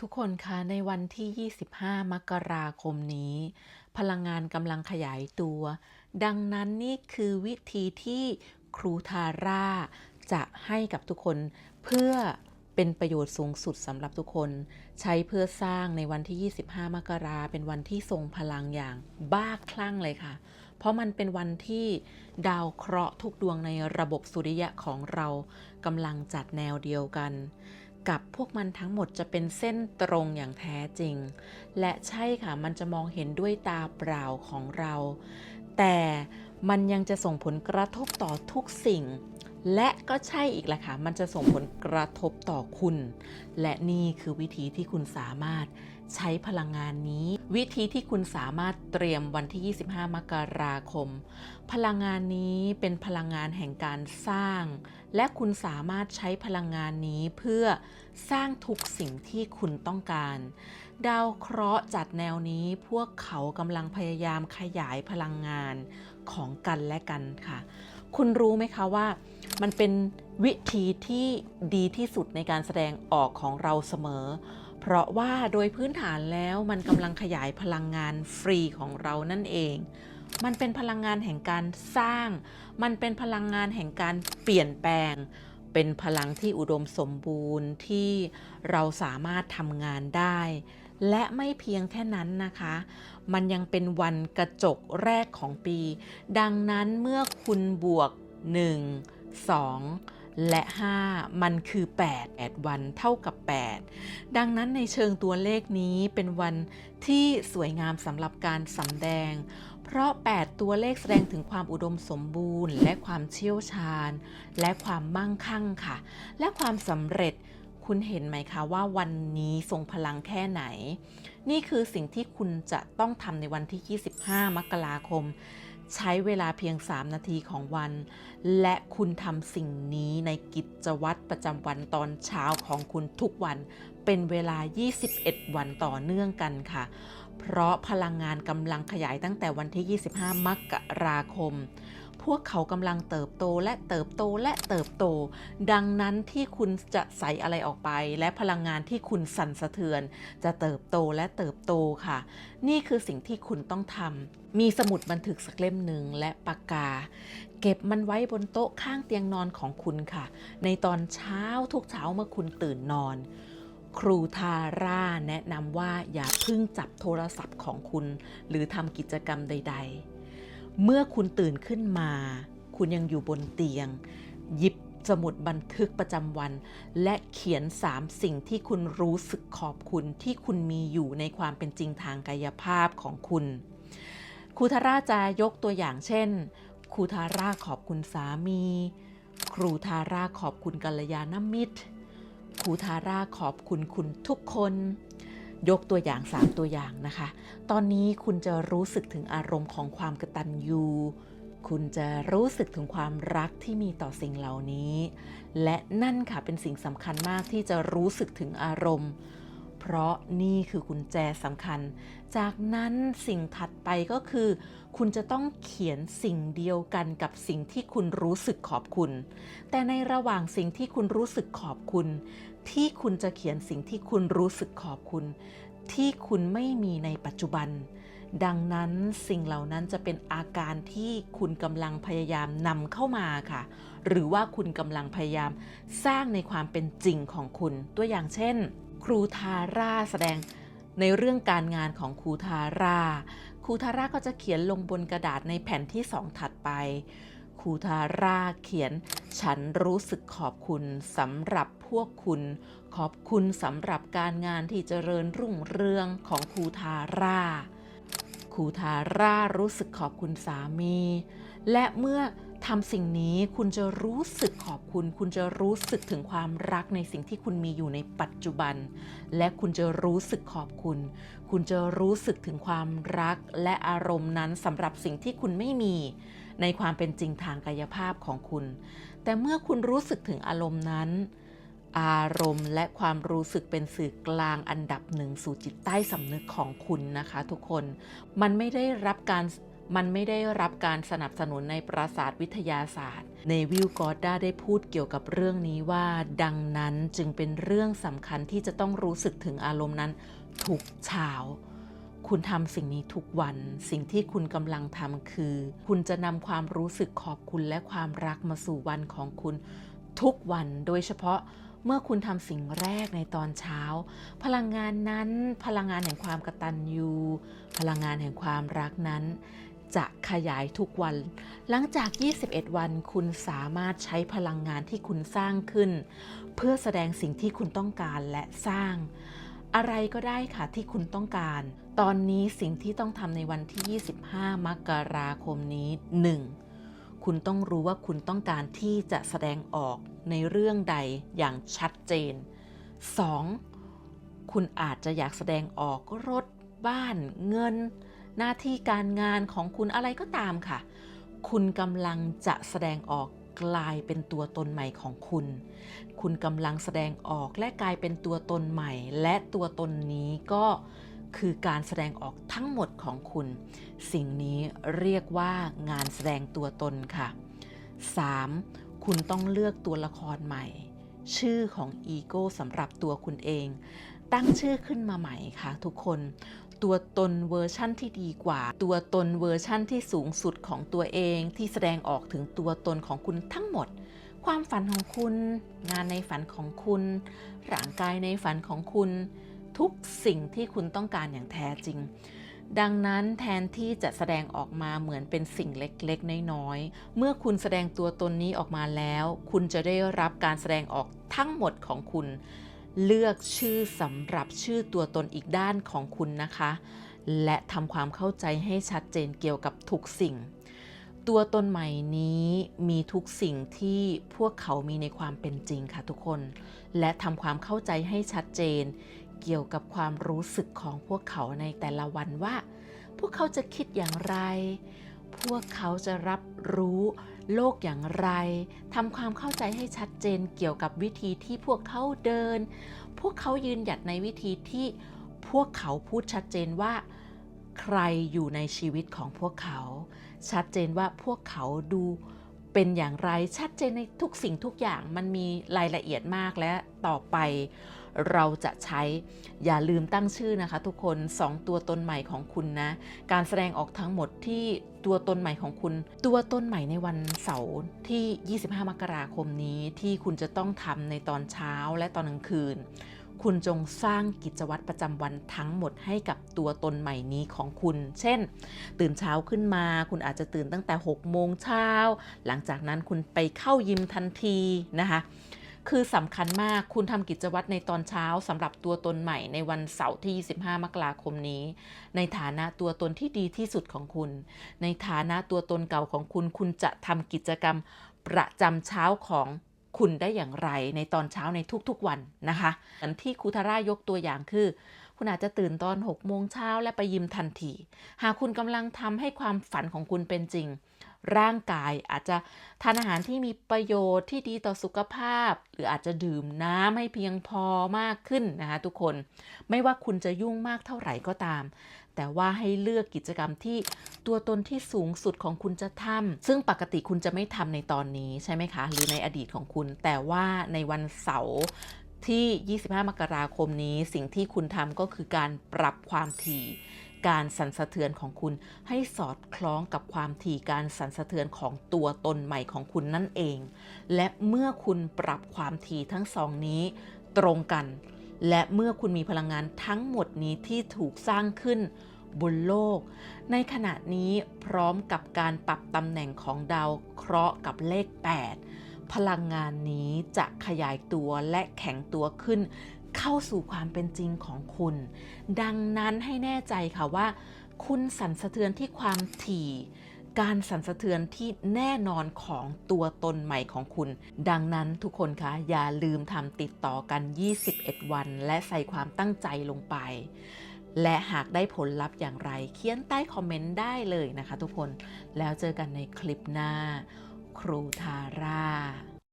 ทุกคนคะในวันที่ 25 มกราคมนี้ พลังงานกำลังขยายตัว ดังนั้นนี่คือวิธีที่ครูทาร่า จะให้กับทุกคนเพื่อเป็นประโยชน์สูงสุดสำหรับทุกคน ใช้เพื่อสร้างในวันที่ 25 มกราเป็นวันที่ทรงพลังอย่างบ้าคลั่งเลยค่ะ เพราะมันเป็นวันที่ดาวเคราะห์ทุกดวงในระบบสุริยะของเรากำลังจัดแนวเดียวกัน กับพวกมันทั้งหมดจะเป็นเส้นตรงอย่างแท้จริง และใช่ค่ะมันจะมองเห็นด้วยตาเปล่าของเรา แต่มันยังจะส่งผลกระทบต่อทุกสิ่ง และก็ใช่อีกแหละค่ะมันจะส่งผลกระทบต่อคุณ และนี่คือวิธีที่คุณสามารถ ใช้พลังงานนี้ วิธีที่คุณสามารถเตรียมวันที่ 25 มกราคม พลังงานนี้เป็นพลังงานแห่งการสร้าง และคุณสามารถใช้พลังงานนี้เพื่อสร้างทุกสิ่งที่คุณต้องการ ดาวเคราะห์จัดแนวนี้พวกเขากำลังพยายามขยายพลังงานของกันและกันค่ะ คุณรู้ไหมคะว่ามันเป็นวิธีที่ดีที่สุดในการแสดงออกของเราเสมอ เพราะว่าโดยพื้นฐานแล้วมันกำลังขยายพลังงานฟรีของเรานั่นเอง มันเป็นพลังงานแห่งการสร้าง มันเป็นพลังงานแห่งการเปลี่ยนแปลง เป็นพลังที่อุดมสมบูรณ์ที่เราสามารถทำงานได้ และไม่เพียงแค่นั้นนะคะ มันยังเป็นวันกระจกแรกของปี ดังนั้นเมื่อคุณบวก 1 2 และ 5 มันคือ 8 8 วันเท่ากับ 8 ดังนั้นในเชิงตัวเลขนี้เป็นวันที่สวยงามสำหรับการสำแดง เพราะ 8 ตัวเลขแสดงถึงความอุดมสมบูรณ์ และความเชี่ยวชาญ และความมั่งคั่งค่ะ และความสำเร็จคุณเห็นไหมคะว่าวันนี้ทรงพลังแค่ไหน นี่คือสิ่งที่คุณจะต้องทำในวันที่ 25 มกราคม ใช้เวลาเพียง 3 นาทีของวัน และคุณทำสิ่งนี้ในกิจวัตรประจำวันตอนเช้าของคุณทุกวัน เป็นเวลา 21 วันต่อเนื่องกันค่ะ เพราะพลังงานกำลังขยายตั้งแต่วันที่ 25 มกราคม พวกเขากำลังเติบโตและเติบโตและเติบโต ดังนั้นที่คุณจะใส่อะไรออกไป และพลังงานที่คุณสั่นสะเทือน จะเติบโตและเติบโตค่ะ นี่คือสิ่งที่คุณต้องทำมีสมุดบันทึกสักเล่มหนึ่งและปากกา เก็บมันไว้บนโต๊ะข้างเตียงนอนของคุณค่ะ ในตอนเช้าทุกเช้าเมื่อคุณตื่นนอนครูทาร่าแนะนำว่าอย่าเพิ่งจับโทรศัพท์ของคุณ หรือทำกิจกรรมใด ๆ เมื่อคุณตื่นขึ้นมา คุณยังอยู่บนเตียง หยิบสมุดบันทึกประจำวัน และเขียน 3 สิ่งที่คุณรู้สึกขอบคุณที่คุณมีอยู่ในความเป็นจริงทางกายภาพของคุณครูทาร่าจะยกตัวอย่างเช่นครูทาร่าขอบคุณสามี ครูทาร่าขอบคุณกัลยาณมิตร ครูทาร่าขอบคุณคุณทุกคน ยกตัวอย่าง 3 ตัวอย่างนะคะ ตอนนี้คุณจะรู้สึกถึงอารมณ์ของความกตัญญูคุณจะรู้สึกถึงความรักที่มีต่อสิ่งเหล่านี้ และนั่นค่ะเป็นสิ่งสำคัญมากที่จะรู้สึกถึงอารมณ์ เพราะนี่คือกุญแจสำคัญ จากนั้นสิ่งถัดไปก็คือ คุณจะต้องเขียนสิ่งเดียวกันกับสิ่งที่คุณรู้สึกขอบคุณ แต่ในระหว่างสิ่งที่คุณรู้สึกขอบคุณ ที่คุณจะเขียนสิ่งที่คุณรู้สึกขอบคุณ ที่คุณไม่มีในปัจจุบัน ดังนั้นสิ่งเหล่านั้นจะเป็นอาการที่คุณกำลังพยายามนำเข้ามาค่ะ หรือว่าคุณกำลังพยายามสร้างในความเป็นจริงของคุณ ตัวอย่างเช่น ครูทาร่าแสดงในเรื่องการงานของครูทาร่า ครูทาร่าก็จะเขียนลงบนกระดาษในแผ่นที่สองถัดไป ครูทาร่าเขียน ฉันรู้สึกขอบคุณสำหรับพวกคุณ ขอบคุณสำหรับการงานที่เจริญรุ่งเรืองของครูทาร่า ครูทาร่ารู้สึกขอบคุณสามี และเมื่อ ทำสิ่งนี้คุณจะรู้สึกขอบคุณ คุณจะรู้สึกถึงความรักในสิ่งที่คุณมีอยู่ในปัจจุบัน และคุณจะรู้สึกขอบคุณ คุณจะรู้สึกถึงความรักและอารมณ์นั้นสำหรับสิ่งที่คุณไม่มี ในความเป็นจริงทางกายภาพของคุณ แต่เมื่อคุณรู้สึกถึงอารมณ์นั้น อารมณ์และความรู้สึกเป็นสื่อกลางอันดับหนึ่งสู่จิตใต้สำนึกของคุณนะคะ ทุกคน มันไม่ได้รับการ มันไม่ได้รับการสนับสนุนในประสาทวิทยาศาสตร์เนวิลกอร์ดาได้พูดเกี่ยวกับเรื่องนี้ว่า ดังนั้นจึงเป็นเรื่องสำคัญที่จะต้องรู้สึกถึงอารมณ์นั้นทุกเช้าคุณทำสิ่งนี้ทุกวัน สิ่งที่คุณกำลังทำคือ คุณจะนำความรู้สึกขอบคุณและความรักมาสู่วันของคุณทุกวัน โดยเฉพาะเมื่อคุณทำสิ่งแรกในตอนเช้า พลังงานนั้น พลังงานแห่งความกตัญญู พลังงานแห่งความรักนั้น จะขยายทุกวัน หลังจาก 21 วันคุณสามารถใช้พลังงานที่คุณสร้างขึ้น เพื่อแสดงสิ่งที่คุณต้องการและสร้าง อะไรก็ได้ค่ะที่คุณต้องการ ตอนนี้สิ่งที่ต้องทำในวันที่ 25 มกราคมนี้ 1. คุณต้องรู้ว่าคุณต้องการที่จะแสดงออกในเรื่องใดอย่างชัดเจน 2. คุณอาจจะอยากแสดงออกรถบ้านเงิน หน้าที่การงานของคุณอะไรก็ตามค่ะ คุณกำลังจะแสดงออกกลายเป็นตัวตนใหม่ของคุณ คุณกำลังแสดงออกและกลายเป็นตัวตนใหม่ และตัวตนนี้ก็คือการแสดงออกทั้งหมดของคุณ สิ่งนี้เรียกว่างานแสดงตัวตนค่ะ 3. คุณต้องเลือกตัวละครใหม่ ชื่อของอีโก้สำหรับตัวคุณเอง ตั้งชื่อขึ้นมาใหม่ค่ะทุกคน ตัวตนเวอร์ชั่นที่ดีกว่า ตัวตนเวอร์ชั่นที่สูงสุดของตัวเองที่แสดงออกถึงตัวตนของคุณทั้งหมด ความฝันของคุณ งานในฝันของคุณร่างกายในฝันของคุณ ทุกสิ่งที่คุณต้องการอย่างแท้จริงดังนั้นแทนที่จะแสดงออกมาเหมือนเป็นสิ่งเล็กๆ น้อยๆ เมื่อคุณแสดงตัวตนนี้ออกมาแล้ว คุณจะได้รับการแสดงออกทั้งหมดของคุณ เลือกชื่อสำหรับชื่อตัวตนอีกด้านของคุณนะคะ และทำความเข้าใจให้ชัดเจนเกี่ยวกับทุกสิ่ง ตัวตนใหม่นี้มีทุกสิ่งที่พวกเขามีในความเป็นจริงค่ะทุกคน และทำความเข้าใจให้ชัดเจน เกี่ยวกับความรู้สึกของพวกเขาในแต่ละวันว่า พวกเขาจะคิดอย่างไร พวกเขาจะรับรู้ โลกอย่างไรทำความเข้าใจให้ชัดเจนเกี่ยวกับวิธีที่พวกเขาเดิน พวกเขายืนหยัดในวิธีที่พวกเขาพูดชัดเจนว่า ใครอยู่ในชีวิตของพวกเขา ชัดเจนว่าพวกเขาดูเป็นอย่างไรชัดเจนในทุกสิ่งทุกอย่างมันมีรายละเอียดมากและต่อไป เราจะใช้อย่าลืมตั้งชื่อนะคะ ทุกคน 2 ตัวตนใหม่ของคุณนะ การแสดงออกทั้งหมดที่ตัวตนใหม่ของคุณ ตัวตนใหม่ในวันเสาร์ที่ 25 มกราคมนี้ที่คุณจะต้องทำในตอนเช้าและตอนกลางคืน คุณจงสร้างกิจวัตรประจำวันทั้งหมดให้กับตัวตนใหม่นี้ของคุณ เช่น ตื่นเช้าขึ้นมา คุณอาจจะตื่นตั้งแต่ 6 โมงเช้า หลังจากนั้นคุณไปเข้ายิมทันทีนะคะ คือสำคัญมากคุณทำกิจวัตรในตอนเช้าสำหรับตัวตนใหม่ในวันเสาร์ที่ 25 มกราคมนี้ ในฐานะตัวตนที่ดีที่สุดของคุณ ในฐานะตัวตนเก่าของคุณ คุณจะทำกิจกรรมประจำเช้าของคุณได้อย่างไรในตอนเช้าในทุกๆวันนะคะเหมือนที่ครูทาร่ายกตัวอย่างคือ คุณอาจจะตื่นตอน6โมงเช้าและไปยิมทันที หากคุณกำลังทำให้ความฝันของคุณเป็นจริง ร่างกาย อาจจะทานอาหารที่มีประโยชน์ที่ดีต่อสุขภาพ หรืออาจจะดื่มน้ำให้เพียงพอมากขึ้นนะคะทุกคนไม่ว่าคุณจะยุ่งมากเท่าไหร่ก็ตาม แต่ว่าให้เลือกกิจกรรมที่ตัวตนที่สูงสุดของคุณจะทำซึ่งปกติคุณจะไม่ทำในตอนนี้ใช่ไหมคะ หรือในอดีตของคุณ แต่ว่าในวันเสาร์ที่ 25 มกราคมนี้ สิ่งที่คุณทำก็คือการปรับความถี่ การสั่นสะเทือนของคุณให้สอดคล้องกับความถี่การสั่นสะเทือนของตัวตนใหม่ของคุณนั่นเอง และเมื่อคุณปรับความถี่ทั้งสองนี้ตรงกัน และเมื่อคุณมีพลังงานทั้งหมดนี้ที่ถูกสร้างขึ้นบนโลก ในขณะนี้พร้อมกับการปรับตำแหน่งของดาวเคราะห์กับเลข 8 พลังงานนี้จะขยายตัวและแข็งตัวขึ้น เข้าสู่ความเป็นจริงของคุณ ดังนั้นให้แน่ใจค่ะว่า คุณสั่นสะเทือนที่ความถี่ การสั่นสะเทือนที่แน่นอนของตัวตนใหม่ของคุณ ดังนั้นทุกคนคะอย่าลืมทำติดต่อกัน 21 วัน และใส่ความตั้งใจลงไป และหากได้ผลลัพธ์อย่างไร เขียนใต้คอมเมนต์ได้เลยนะคะทุกคนแล้วเจอกันในคลิปหน้า ครูทาร่า